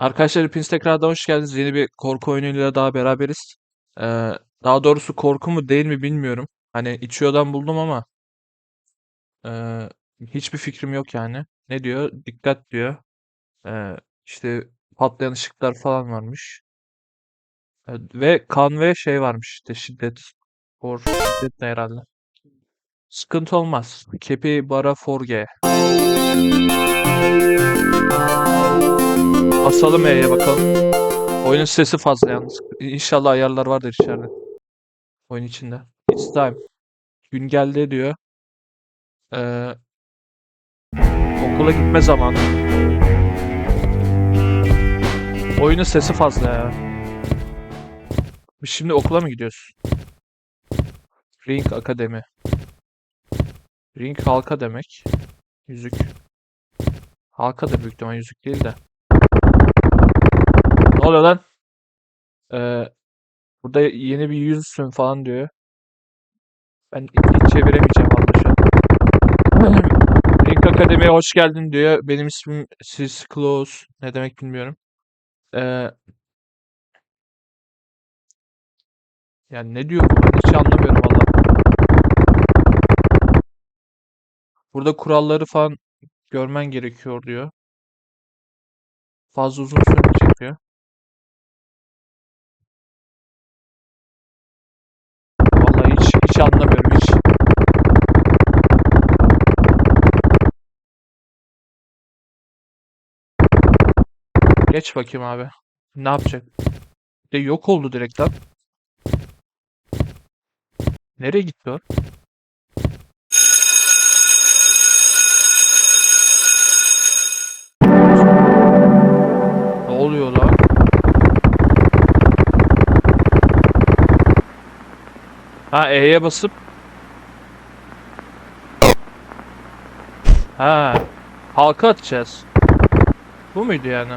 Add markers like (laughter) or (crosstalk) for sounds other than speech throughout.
Arkadaşlar hepiniz tekrardan hoş geldiniz. Yeni bir korku oyunuyla daha beraberiz. Ee, daha doğrusu korku mu değil mi bilmiyorum. Hani içiyordan buldum ama ee, hiçbir fikrim yok yani. Ne diyor? Dikkat diyor. Ee, işte patlayan ışıklar falan varmış. Ee, ve kan ve şey varmış işte şiddet. For şiddet ne herhalde. Sıkıntı olmaz. Kepi bara forge. Basalım E'ye bakalım. Oyunun sesi fazla yalnız. İnşallah ayarlar vardır içeride. Oyun içinde. It's time. Gün geldi diyor. Ee, okula gitme zamanı. Oyunun sesi fazla ya. Biz şimdi okula mı gidiyoruz? Ring Akademi. Ring halka demek. Yüzük. Halka da büyük ihtimal yüzük değil de. Oluyor lan? Ee, burada yeni bir yüzsün falan diyor. Ben hiç çeviremeyeceğim vallahi şu an. (laughs) Link Akademi'ye hoş geldin diyor. Benim ismim Sis Close. Ne demek bilmiyorum. Ee, yani ne diyor hiç anlamıyorum valla. Burada kuralları falan görmen gerekiyor diyor. Fazla uzun sürmeyecek Geç bakayım abi. Ne yapacak? De yok oldu direkt lan. Nereye gitti o? Ne oluyor lan? Ha E'ye basıp Ha halka atacağız. Bu muydu yani?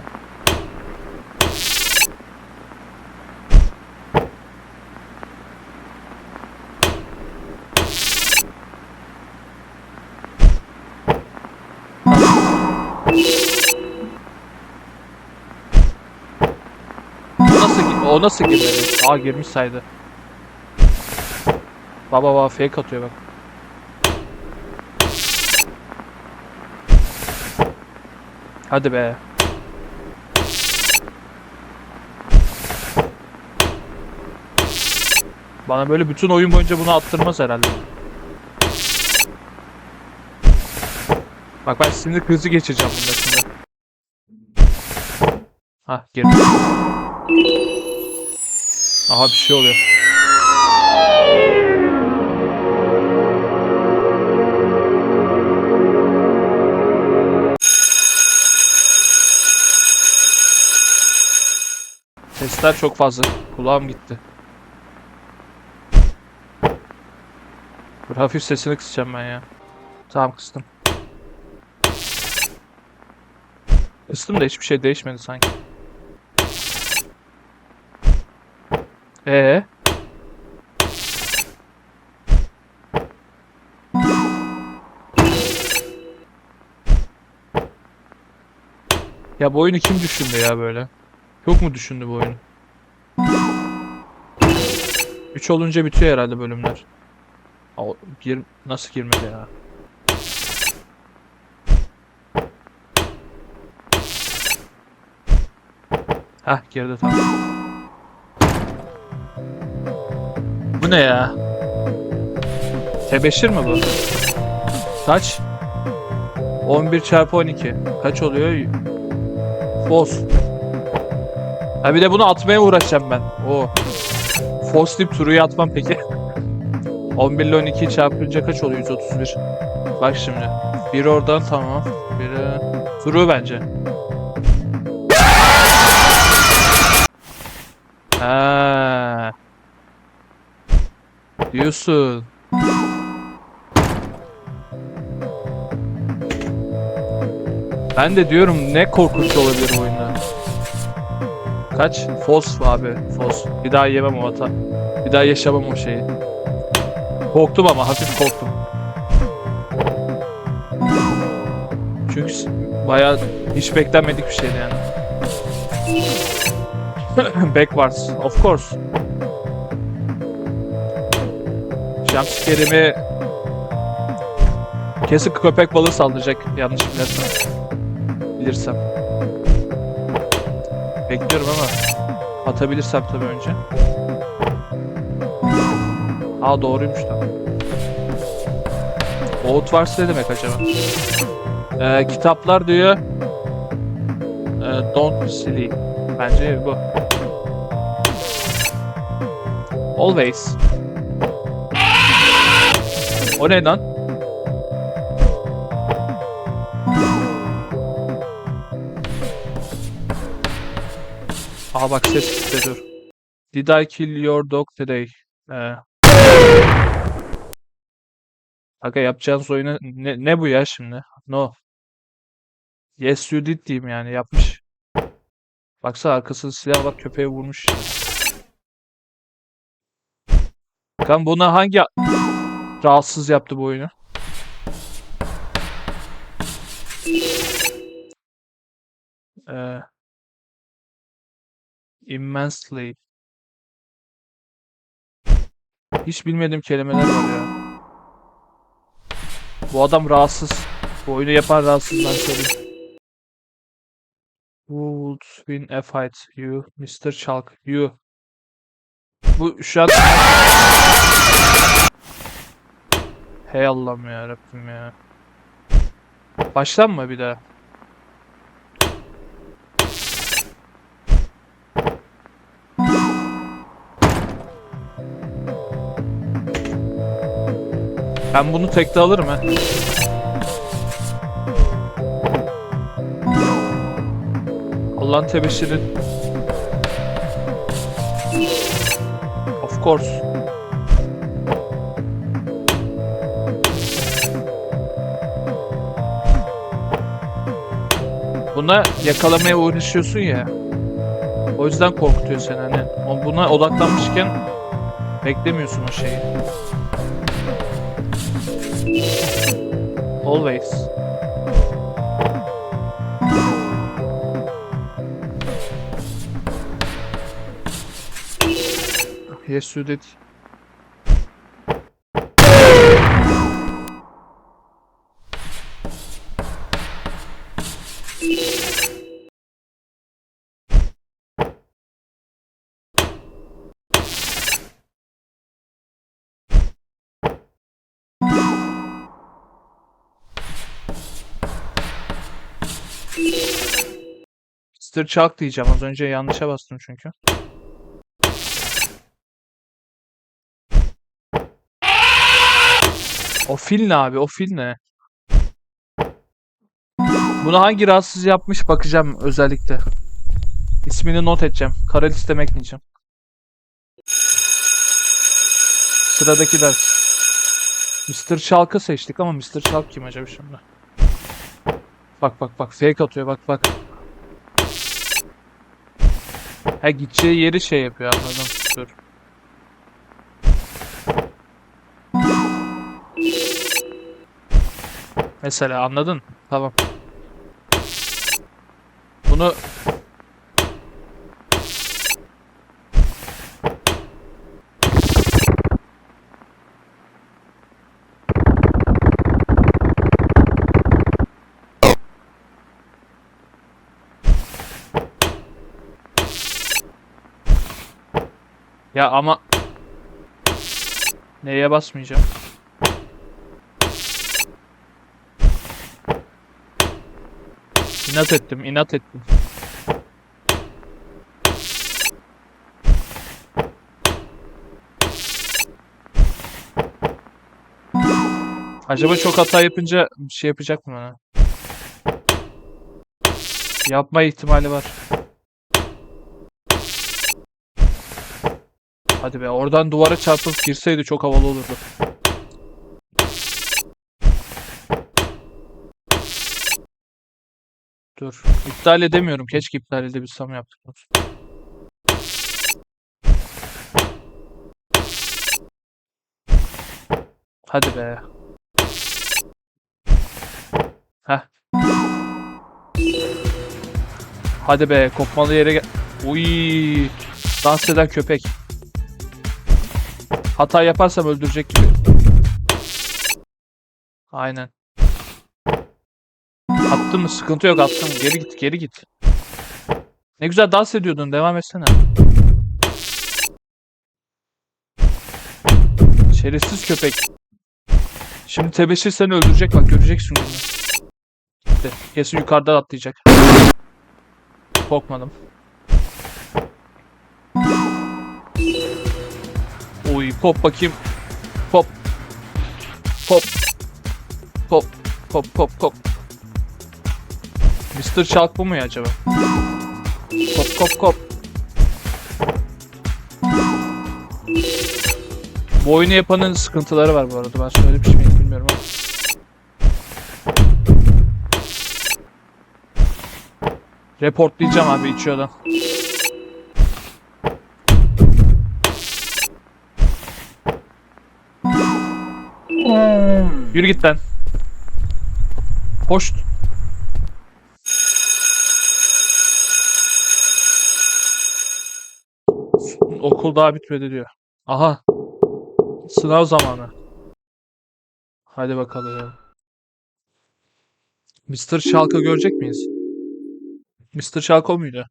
O nasıl girer? Aa girmiş saydı. Baba baba fake atıyor bak. Hadi be. Bana böyle bütün oyun boyunca bunu attırmaz herhalde. Bak ben sinir krizi geçireceğim bunda şimdi. Hah girdi. Aha bir şey oluyor. Sesler çok fazla. Kulağım gitti. Dur hafif sesini kısacağım ben ya. Tamam kıstım. Kıstım da hiçbir şey değişmedi sanki. Ee? Ya bu oyunu kim düşündü ya böyle? Çok mu düşündü bu oyunu? 3 olunca bitiyor herhalde bölümler. Aa, gir nasıl girmedi ya? Hah girdi tamam. Ne ya? Tebeşir mi bu? Kaç? 11 çarpı 12. Kaç oluyor? Fos. Ha bir de bunu atmaya uğraşacağım ben. O. Fos deyip turuyu atmam peki. (laughs) 11 ile 12 çarpınca kaç oluyor? 131. Bak şimdi. Biri oradan tamam. Biri... Turu bence. Ha. Diyorsun. Ben de diyorum ne korkunç olabilir bu oyunda. Kaç? Fos abi. Fos. Bir daha yemem o hata. Bir daha yaşamam o şeyi. Korktum ama hafif korktum. Çünkü bayağı hiç beklenmedik bir şeydi yani. (laughs) Backwards. Of course. Jumpscare'imi kesin köpek balığı saldıracak yanlış bilirsem. Bilirsem. Bekliyorum ama atabilirsem tabii önce. Aa doğruymuş da. Outwars ne demek acaba? Ee, kitaplar diyor. Ee, don't silly. Bence bu. Always. O ne lan? Aa bak ses gitti dur. Did I kill your dog today? Ee. Aga yapacağınız oyunu ne, ne bu ya şimdi? No. Yes you did diyeyim yani yapmış. Baksana arkasında silah var köpeğe vurmuş. Kan buna hangi rahatsız yaptı bu oyunu? Ee, immensely. Hiç bilmediğim kelimeler var ya. Bu adam rahatsız. Bu oyunu yapan rahatsız ben söyleyeyim. Who would win a fight? You, Mr. Chalk. You. Bu şu an... Hey Allah'ım ya Rabbim ya. Baştan mı bir daha? Ben bunu tekte alırım ha. Allah'ın tebeşiri. Of course. Buna yakalamaya uğraşıyorsun ya. O yüzden korkutuyor seni hani. Buna odaklanmışken beklemiyorsun o şeyi. Always. Yes you did. Mr. Chuck diyeceğim. Az önce yanlışa bastım çünkü. O fil ne abi? O fil ne? Bunu hangi rahatsız yapmış bakacağım özellikle. İsmini not edeceğim. Kara listeme ekleyeceğim. Sıradaki ders. Mr. Chalk'ı seçtik ama Mr. Chalk kim acaba şimdi? Bak bak bak fake atıyor bak bak. Ha gideceği yeri şey yapıyor anladım. Dur. Mesela anladın? Tamam. Bunu Ya ama neye basmayacağım? İnat ettim, inat ettim. Acaba çok hata yapınca bir şey yapacak mı bana? Yapma ihtimali var. Hadi be oradan duvara çarpıp girseydi çok havalı olurdu. Dur. İptal edemiyorum. Keşke iptal edebilsem sonra. Hadi be. Heh. Hadi be kopmalı yere gel. Uy, dans eden köpek. Hata yaparsam öldürecek gibi. Aynen. Attın mı? Sıkıntı yok attım. Geri git geri git. Ne güzel dans ediyordun. Devam etsene. Şerefsiz köpek. Şimdi tebeşir seni öldürecek bak göreceksin bunu. Gitti. Kesin yukarıdan atlayacak. Korkmadım. Pop bakayım. Pop. Pop. Pop. Pop pop pop. Mr. Shark bu mu ya acaba? Kop kop kop. Bu oyunu yapanın sıkıntıları var bu arada. Ben söylemiş miyim bilmiyorum ama. Reportlayacağım abi içiyordan. Yürü git lan. Hoş. Okul daha bitmedi diyor. Aha. Sınav zamanı. Hadi bakalım. Mr. Şalk'ı görecek miyiz? Mr. Şalk o muydu?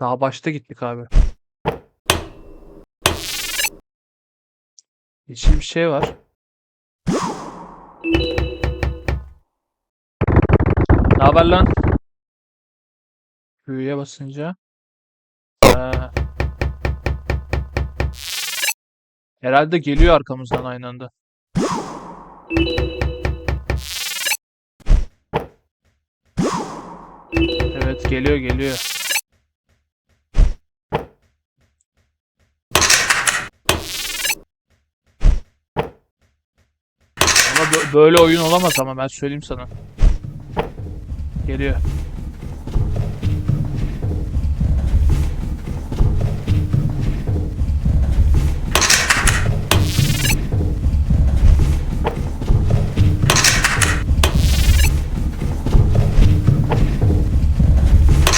Daha başta gittik abi. Yeşil bir şey var. Ne haber lan? Q'ya basınca. Ha. Herhalde geliyor arkamızdan aynı anda. Evet geliyor geliyor. Böyle oyun olamaz ama ben söyleyeyim sana. Geliyor.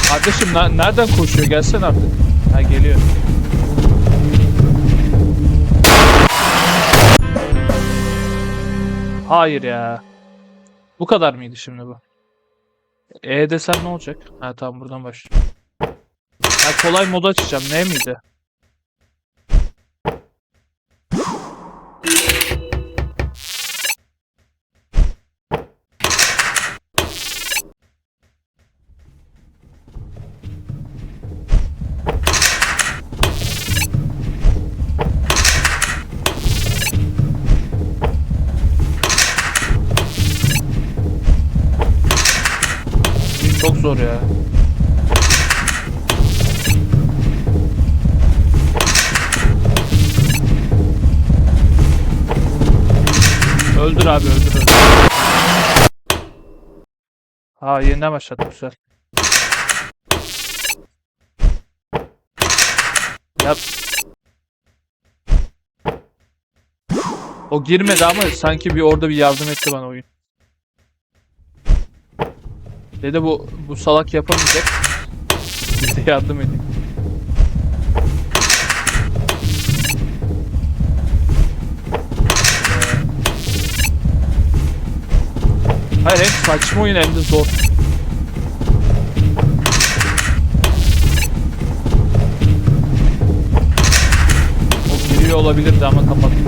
Kardeşim ne- nereden koşuyor? Gelsen artık. Ha geliyor. Hayır ya. Bu kadar mıydı şimdi bu? E desem ne olacak? Ha tamam buradan başlıyorum. Ha kolay modu açacağım. Ne miydi? Zor ya. Öldür abi öldür öldür. Ha yeniden başlattım güzel. Yap. O girmedi ama sanki bir orada bir yardım etti bana oyun. Dedi bu bu salak yapamayacak. Biz de yardım edeyim. Hayır hem saçma oyun hem de zor. O giriyor olabilirdi ama kapattım.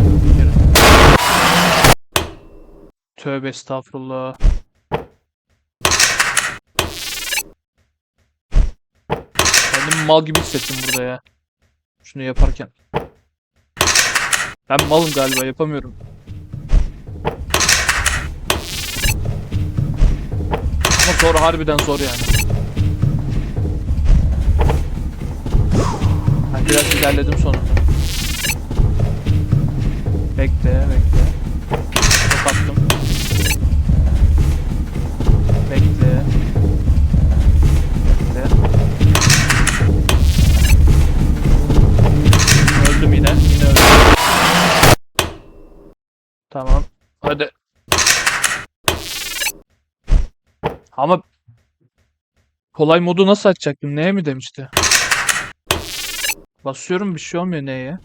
Tövbe estağfurullah. Kendimi mal gibi hissettim burada ya. Şunu yaparken. Ben malım galiba yapamıyorum. Ama zor harbiden zor yani. Ben biraz ilerledim sonunda. Bekle bekle. Ama kolay modu nasıl açacaktım? Neye mi demişti? Basıyorum bir şey olmuyor neye?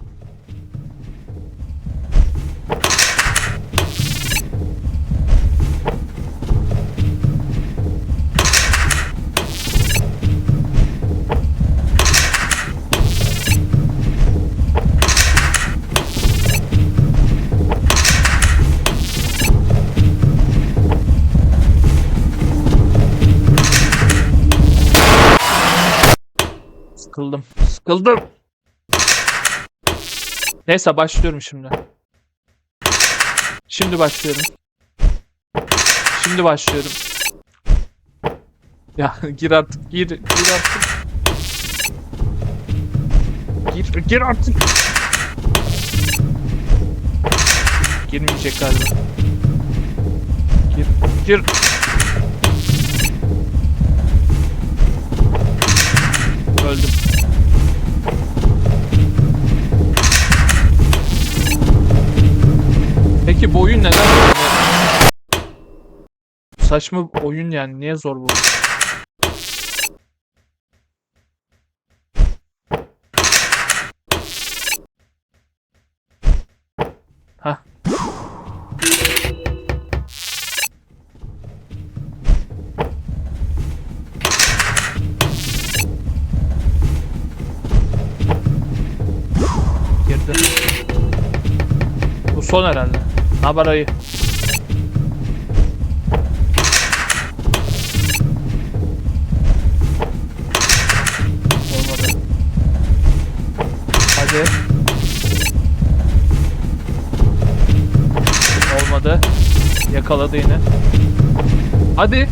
Sıkıldım. Sıkıldım. Neyse başlıyorum şimdi. Şimdi başlıyorum. Şimdi başlıyorum. Ya (laughs) gir artık gir gir artık. Gir gir artık. Girmeyecek galiba. Gir gir. Bu oyun neden? Saçma oyun yani. Niye zor bu? Hah. Girdi. Bu son herhalde. Ne haber ayı? Olmadı. Hadi. Olmadı. Yakaladı yine. Hadi.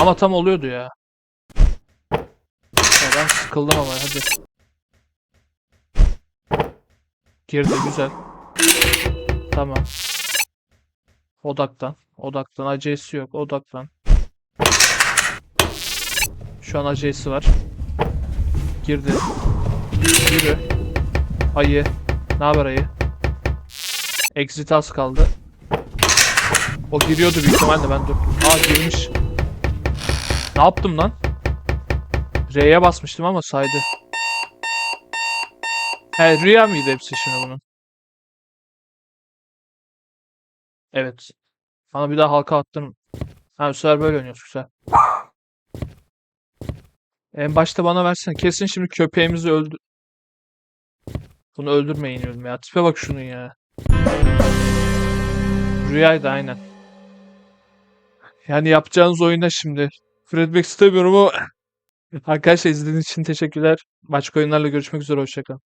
Ama tam oluyordu ya. Ben sıkıldım ama hadi. Girdi güzel. Tamam. Odaklan. Odaklan. Acelesi yok. Odaklan. Şu an acelesi var. Girdi. Yürü. Ayı. Ne haber ayı? Exit az kaldı. O giriyordu büyük ihtimalle ben dur. Aa girmiş. Ne yaptım lan? R'ye basmıştım ama saydı. He rüya mıydı hepsi şimdi bunun? Evet. Bana bir daha halka attın. Ha bu sefer böyle oynuyoruz güzel. En başta bana versene. Kesin şimdi köpeğimizi öldü. Bunu öldürmeyin diyorum ya. Tipe bak şunun ya. Rüyaydı aynen. Yani yapacağınız oyuna şimdi. Üretmek istemiyorum ama Arkadaşlar izlediğiniz için teşekkürler. Başka oyunlarla görüşmek üzere. Hoşçakalın.